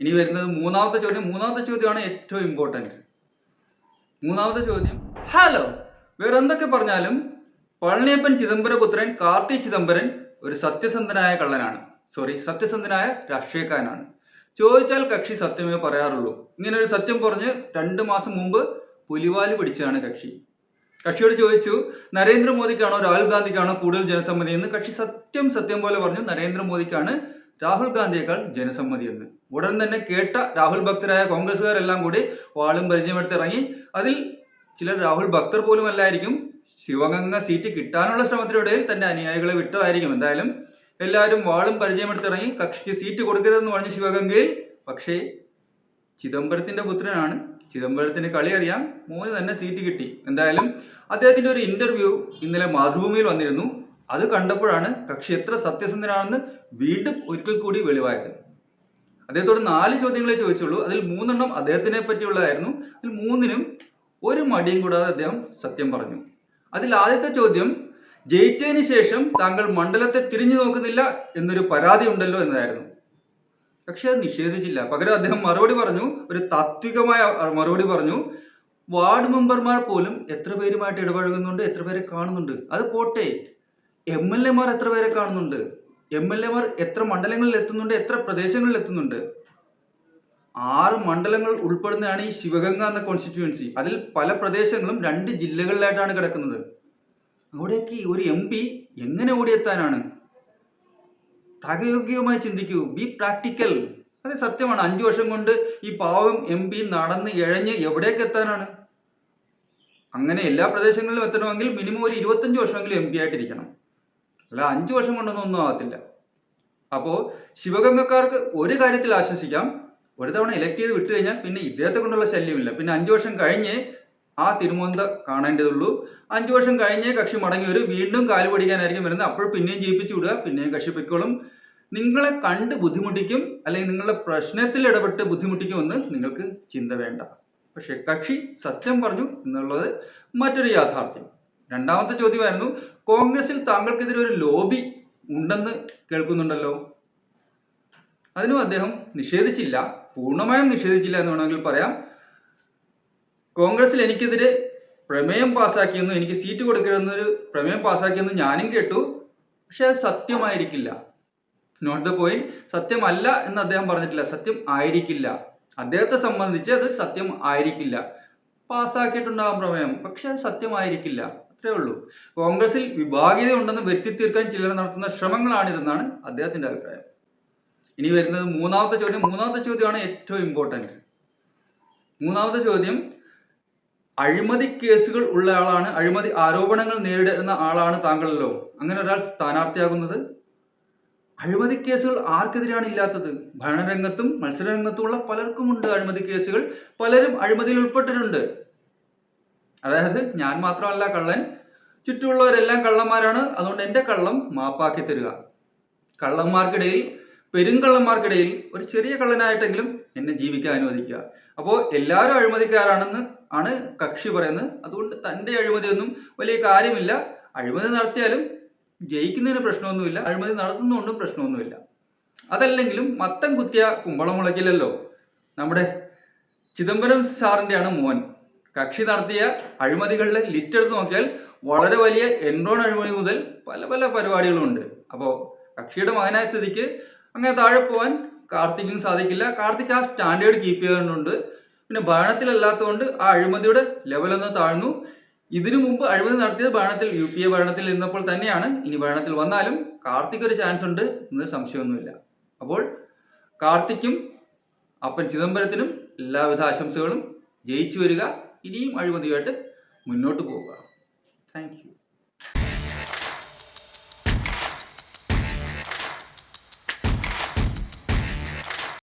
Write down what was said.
ഇനി വരുന്നത് മൂന്നാമത്തെ ചോദ്യം. മൂന്നാമത്തെ ചോദ്യമാണ് ഏറ്റവും ഇമ്പോർട്ടന്റ് മൂന്നാമത്തെ ചോദ്യം. ഹലോ വേറെ എന്തൊക്കെ പറഞ്ഞാലും പളനിയപ്പൻ ചിദംബരപുത്രൻ കാർത്തി ചിദംബരൻ ഒരു സത്യസന്ധനായ കള്ളനാണ്. സോറി സത്യസന്ധനായ രാഷ്ട്രീയക്കാരനാണ്. ചോദിച്ചാൽ കക്ഷി സത്യമേ പറയാറുള്ളൂ. ഇങ്ങനെ ഒരു സത്യം പറഞ്ഞ് രണ്ട് മാസം മുമ്പ് പുലിവാൽ പിടിച്ചതാണ് കക്ഷി. കക്ഷിയോട് ചോദിച്ചു നരേന്ദ്രമോദിക്കാണോ രാഹുൽ ഗാന്ധിക്കാണോ കൂടുതൽ ജനസമ്മതി? എന്ന് കക്ഷി സത്യം സത്യം പോലെ പറഞ്ഞു നരേന്ദ്രമോദിക്കാണ് രാഹുൽ ഗാന്ധിയേക്കാൾ ജനസമ്മതി എന്ന്. ഉടൻ തന്നെ കേട്ട രാഹുൽ ഭക്തരായ കോൺഗ്രസ്സുകാരെല്ലാം കൂടി വാളും പരിചയമെടുത്തിറങ്ങി. അതിൽ ചില രാഹുൽ ഭക്തർ പോലും അല്ലായിരിക്കും ശിവഗംഗ സീറ്റ് കിട്ടാനുള്ള ശ്രമത്തിനിടയിൽ തന്റെ അനുയായികളെ വിട്ടതായിരിക്കും. എന്തായാലും എല്ലാവരും വാളും പരിചയമെടുത്തിറങ്ങി കക്ഷിക്ക് സീറ്റ് കൊടുക്കരുതെന്ന് പറഞ്ഞു ശിവഗംഗയിൽ. പക്ഷേ ചിദംബരത്തിന്റെ പുത്രനാണ്. ചിദംബരത്തിന് കളി അറിയാം മോന് തന്നെ സീറ്റ് കിട്ടി. എന്തായാലും അദ്ദേഹത്തിന്റെ ഒരു ഇന്റർവ്യൂ ഇന്നലെ മാതൃഭൂമിയിൽ വന്നിരുന്നു. അത് കണ്ടപ്പോഴാണ് കക്ഷി എത്ര സത്യസന്ധനാണെന്ന് വീണ്ടും ഒരിക്കൽ കൂടി വെളിവായത്. അദ്ദേഹത്തോട് നാല് ചോദ്യങ്ങളെ ചോദിച്ചുള്ളൂ. അതിൽ മൂന്നെണ്ണം അദ്ദേഹത്തിനെ പറ്റിയുള്ളതായിരുന്നു. അതിൽ മൂന്നിനും ഒരു മടിയും കൂടാതെ അദ്ദേഹം സത്യം പറഞ്ഞു. അതിൽ ആദ്യത്തെ ചോദ്യം ജയിച്ചതിന് ശേഷം താങ്കൾ മണ്ഡലത്തെ തിരിഞ്ഞു നോക്കുന്നില്ല എന്നൊരു പരാതി ഉണ്ടല്ലോ എന്നതായിരുന്നു. പക്ഷെ അത് നിഷേധിച്ചില്ല. പകരം അദ്ദേഹം മറുപടി പറഞ്ഞു ഒരു താത്വികമായ മറുപടി പറഞ്ഞു വാർഡ് മെമ്പർമാർ പോലും എത്ര പേരുമായിട്ട് ഇടപഴകുന്നുണ്ട് എത്ര പേരെ കാണുന്നുണ്ട് അത് പോട്ടെ. എം എൽ എമാർ എത്ര പേരെ കാണുന്നുണ്ട്? എം എൽ എമാർ എത്ര മണ്ഡലങ്ങളിൽ എത്തുന്നുണ്ട്? എത്ര പ്രദേശങ്ങളിൽ എത്തുന്നുണ്ട്? ആറ് മണ്ഡലങ്ങൾ ഉൾപ്പെടുന്നതാണ് ഈ ശിവഗംഗ എന്ന കോൺസ്റ്റിറ്റ്യുവൻസി അതിൽ പല പ്രദേശങ്ങളും രണ്ട് ജില്ലകളിലായിട്ടാണ് കിടക്കുന്നത്. അവിടേക്ക് ഒരു എം പി എങ്ങനെ ഓടിയെത്താനാണ്? പ്രായോഗികമായി ചിന്തിക്കൂ. ബി പ്രാക്ടിക്കൽ അത് സത്യമാണ്. അഞ്ചു വർഷം കൊണ്ട് ഈ പാവം എം പി നടന്ന് ഇഴഞ്ഞ് എവിടേക്ക് എത്താനാണ്? അങ്ങനെ എല്ലാ പ്രദേശങ്ങളിലും എത്തണമെങ്കിൽ മിനിമം ഒരു ഇരുപത്തഞ്ച് വർഷമെങ്കിലും എം പി ആയിട്ടിരിക്കണം. അല്ല അഞ്ചു വർഷം കൊണ്ടൊന്നും ഒന്നും ആകത്തില്ല അപ്പോൾ ശിവഗംഗക്കാർക്ക് ഒരു കാര്യത്തിൽ ആശ്വസിക്കാം ഒരു തവണ ഇലക്ട് ചെയ്ത് വിട്ടു കഴിഞ്ഞാൽ പിന്നെ ഇദ്ദേഹത്തെ കൊണ്ടുള്ള ശല്യമില്ല. പിന്നെ അഞ്ചു വർഷം കഴിഞ്ഞ് ആ തിരുമോന്ത കാണേണ്ടതുള്ളൂ. അഞ്ചു വർഷം കഴിഞ്ഞേ കക്ഷി മടങ്ങി വരും. വീണ്ടും കാൽ പഠിക്കാനായിരിക്കും വരുന്നത്. അപ്പോൾ പിന്നെയും ജയിപ്പിച്ചു വിടുക പിന്നെയും കക്ഷി പൊയ്ക്കോളും. നിങ്ങളെ കണ്ട് ബുദ്ധിമുട്ടിക്കും അല്ലെങ്കിൽ നിങ്ങളുടെ പ്രശ്നത്തിൽ ഇടപെട്ട് ബുദ്ധിമുട്ടിക്കുമെന്ന് നിങ്ങൾക്ക് ചിന്ത വേണ്ട. പക്ഷെ കക്ഷി സത്യം പറഞ്ഞു എന്നുള്ളത് മറ്റൊരു യാഥാർത്ഥ്യം. രണ്ടാമത്തെ ചോദ്യമായിരുന്നു കോൺഗ്രസിൽ താങ്കൾക്കെതിരെ ഒരു ലോബി ഉണ്ടെന്ന് കേൾക്കുന്നുണ്ടല്ലോ. അതിനും അദ്ദേഹം നിഷേധിച്ചില്ല പൂർണമായും നിഷേധിച്ചില്ല എന്ന് വേണമെങ്കിൽ പറയാം. കോൺഗ്രസിൽ എനിക്കെതിരെ പ്രമേയം പാസ്സാക്കിയെന്ന് എനിക്ക് സീറ്റ് കൊടുക്കരുതെന്നൊരു പ്രമേയം പാസ്സാക്കിയെന്ന് ഞാനും കേട്ടു. പക്ഷെ അത് സത്യമായിരിക്കില്ല. Not the point. സത്യമല്ല എന്ന് അദ്ദേഹം പറഞ്ഞിട്ടില്ല. സത്യം ആയിരിക്കില്ല. അദ്ദേഹത്തെ സംബന്ധിച്ച് അത് സത്യം ആയിരിക്കില്ല. പാസ്സാക്കിയിട്ടുണ്ടാകും പ്രമേയം. പക്ഷെ അത് സത്യമായിരിക്കില്ല. അത്രേ ഉള്ളൂ. കോൺഗ്രസിൽ വിഭാഗീയത ഉണ്ടെന്ന് വരുത്തി തീർക്കാൻ ചിലർ നടത്തുന്ന ശ്രമങ്ങളാണിതെന്നാണ് അദ്ദേഹത്തിന്റെ അഭിപ്രായം. ഇനി വരുന്നത് മൂന്നാമത്തെ ചോദ്യം. മൂന്നാമത്തെ ചോദ്യമാണ് ഏറ്റവും ഇമ്പോർട്ടന്റ് മൂന്നാമത്തെ ചോദ്യം അഴിമതി കേസുകൾ ഉള്ള ആളാണ് അഴിമതി ആരോപണങ്ങൾ നേരിടുന്ന ആളാണ് താങ്കളല്ലോ. അങ്ങനെ ഒരാൾ സ്ഥാനാർത്ഥിയാകുന്നത്. അഴിമതി കേസുകൾ ആർക്കെതിരാണ് ഇല്ലാത്തത്? ഭരണരംഗത്തും മത്സരരംഗത്തുമുള്ള പലർക്കുമുണ്ട് അഴിമതി കേസുകൾ. പലരും അഴിമതിയിൽ ഉൾപ്പെട്ടിട്ടുണ്ട്. അതായത് ഞാൻ മാത്രമല്ല കള്ളൻ ചുറ്റുമുള്ളവരെല്ലാം കള്ളന്മാരാണ്. അതുകൊണ്ട് എന്റെ കള്ളം മാപ്പാക്കി തരിക. കള്ളന്മാർക്കിടയിൽ പെരുങ്കള്ളന്മാർക്കിടയിൽ ഒരു ചെറിയ കള്ളനായിട്ടെങ്കിലും എന്നെ ജീവിക്കാൻ അനുവദിക്കുക. അപ്പോൾ എല്ലാവരും അഴിമതിക്കാരാണെന്ന് ആണ് കക്ഷി പറയുന്നത്. അതുകൊണ്ട് തന്റെ അഴിമതിയൊന്നും വലിയ കാര്യമില്ല. അഴിമതി നടത്തിയാലും ജയിക്കുന്നതിന് പ്രശ്നമൊന്നുമില്ല. അഴിമതി നടത്തുന്നതുകൊണ്ടും പ്രശ്നമൊന്നുമില്ല. അതല്ലെങ്കിലും മത്തം കുത്തിയ കുമ്പളം മുളയ്ക്കില്ലല്ലോ. നമ്മുടെ ചിദംബരം സാറിന്റെയാണ് മോൻ. കക്ഷി നടത്തിയ അഴിമതികളുടെ ലിസ്റ്റ് എടുത്ത് നോക്കിയാൽ വളരെ വലിയ എൻറോൺ അഴിമതി മുതൽ പല പല പരിപാടികളുമുണ്ട് അപ്പോൾ കക്ഷിയുടെ മകനായ സ്ഥിതിക്ക് അങ്ങനെ താഴെ പോകാൻ കാർത്തിക്കും സാധിക്കില്ല. കാർത്തിക് ആ സ്റ്റാൻഡേർഡ് കീപ്പ് ചെയ്തുകൊണ്ട് പിന്നെ ഭരണത്തിലല്ലാത്തതുകൊണ്ട് ആ അഴിമതിയുടെ ലെവലൊന്ന് താഴ്ന്നു. ഇതിനു മുമ്പ് അഴിമതി നടത്തിയത് ഭരണത്തിൽ യു പി എ ഭരണത്തിൽ ഇരുന്നപ്പോൾ തന്നെയാണ്. ഇനി ഭരണത്തിൽ വന്നാലും കാർത്തിക് ഒരു ചാൻസ് ഉണ്ട് എന്ന് സംശയമൊന്നുമില്ല. അപ്പോൾ കാർത്തിക്കും അപ്പൻ ചിദംബരത്തിനും എല്ലാവിധ ആശംസകളും. ജയിച്ചു വരിക. ഇനിയും അഴിമതിയായിട്ട് മുന്നോട്ട് പോവുക.